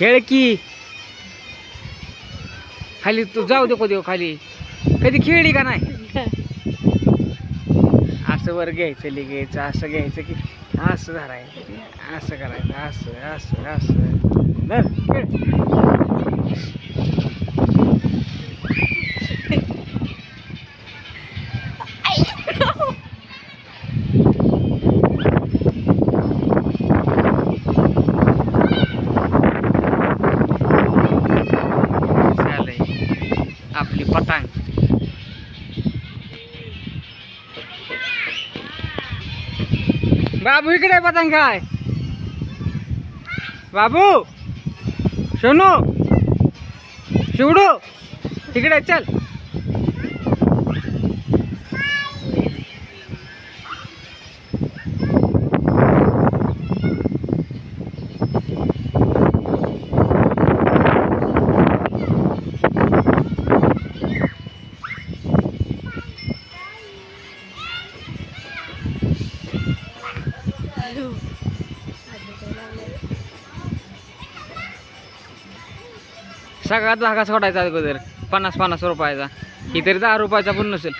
खेळ की. खाली तू जाऊ दे देऊ हो खाली. कधी खेळली का नाही? असं वर घ्यायचं लि घ्यायचं असं घ्यायचं की असं धरायचं असं करायचं असं असं असं. धर खेळ. आपली पतंग बाबू इकडे पतंग काय बाबू सोनू शिवडू इकडे चल सगळ्यात धागा सोडायचा अगोदर. पन्नास पन्नास रुपयाचा. ही तरी दहा रुपयाचा पण नसेल